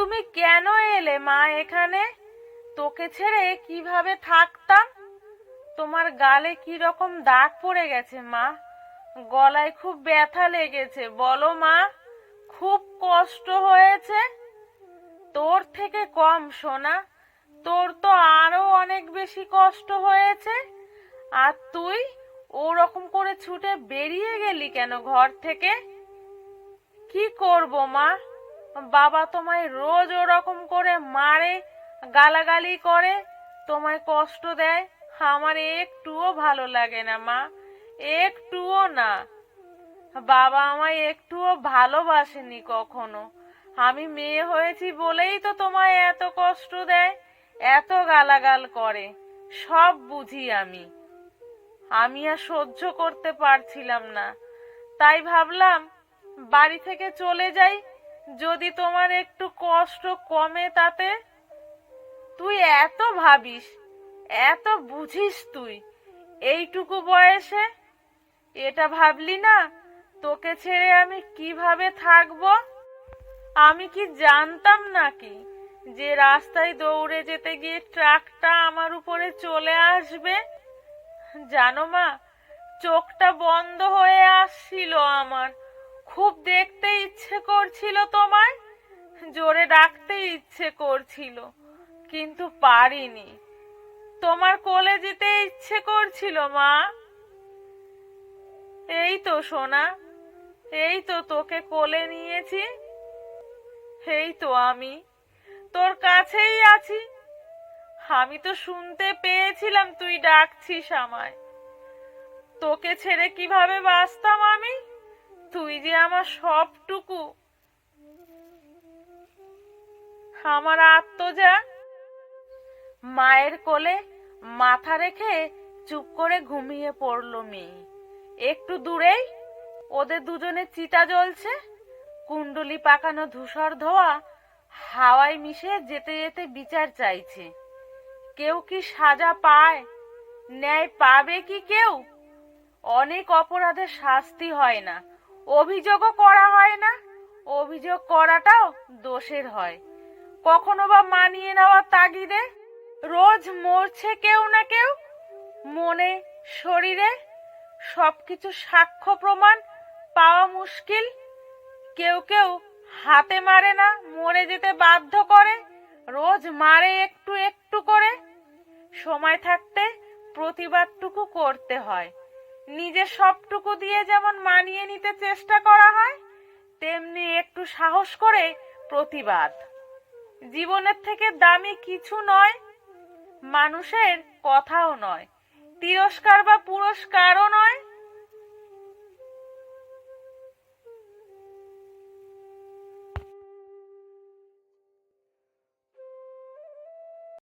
তুমি কেন এলে মা এখানে? তোকে ছেড়ে কীভাবে থাকতাম? তোমার গালে কি রকম দাগ পড়ে গেছে মা? গলায় খুব ব্যথা লেগেছে, বলো মা। খুব কষ্ট হয়েছে। তোর থেকে কম, সোনা। তোর তো আরও অনেক বেশি কষ্ট হয়েছে। আর তুই ওরকম করে ছুটে বেরিয়ে গেলি কেন ঘর থেকে? কি করব মা? বাবা তোমায় রোজ ওরকম করে মারে, গালাগালি করে, তোমায় কষ্ট দেয়। আমার একটুও ভালো লাগে না, মা। একটুও না। বাবা আমায় একটুও ভালোবাসেনি কখনো। আমি মেয়ে হয়েছি বলেই তো তোমায় এত কষ্ট দেয়, এত গালাগাল করে। সব বুঝি আমি। আমি আর সহ্য করতে পারছিলাম না। তাই ভাবলাম, বাড়ি থেকে চলে যাই যদি তোমার একটু কষ্ট কমে তাতে? তুই এত ভাবিস, এত বুঝিস তুই, এইটুকু বয়সে? এটা ভাবলি না? তোকে ছেড়ে আমি কীভাবে থাকব? আমি কি জানতাম নাকি যে রাস্তায় দৌড়ে যেতে গিয়ে ট্রাকটা আমার উপরে চলে আসবে? জানো মা, চোখটা বন্ধ হয়ে আসছিল আমার। খুব দেখতে ইচ্ছে করছিল তোমায়, জোরে ডাকতে ইচ্ছে করছিল, কিন্তু পারিনি। তোমার কোলে যেতে ইচ্ছে করছিল, মা। এই তো, সোনা, এই তো তোকে কোলে নিয়েছি, এই তো আমি। তোর কাছেই আছি। আমি তো শুনতে পেয়েছিলাম তুই ডাকছিস আমায়। তোকে ছেড়ে কীভাবে বাঁচতাম আমি? তুই যে আমার সবটুকু। আমার আত্মজা। মায়ের কোলে মাথা রেখে চুপ করে ঘুমিয়ে পড়ল মেয়ে। একটু দূরেই ওদের দুজনে চিতা জ্বলছে। কুণ্ডলি পাকানো ধূসর ধোয়া হাওয়ায় মিশে যেতে যেতে বিচার চাইছে। কেউ কি সাজা পায়? ন্যায় পাবে কি কেউ? অনেক অপরাধের শাস্তি হয় না। অভিযোগও করা হয় না। অভিযোগ করাটাও দোষের হয়। কখনো বা মানিয়ে নেওয়ার তাগিদে রোজ মরছে কেউ না কেউ। মনে, শরীরে সবকিছু সাক্ষ্য প্রমাণ পাওয়া মুশকিল। কেউ কেউ হাতে মারে না, মরে যেতে বাধ্য করে। রোজ মারে একটু একটু করে। সময় থাকতে প্রতিবাদটুকু করতে হয়। নিজের সবটুকু দিয়ে যেমন মানিয়ে নিতে চেষ্টা করা হয়, তেমনি একটু সাহস করে প্রতিবাদ। জীবনের থেকে দামি কিছু নয়, মানুষের কথাও নয়, তিরস্কার বা পুরস্কারও নয়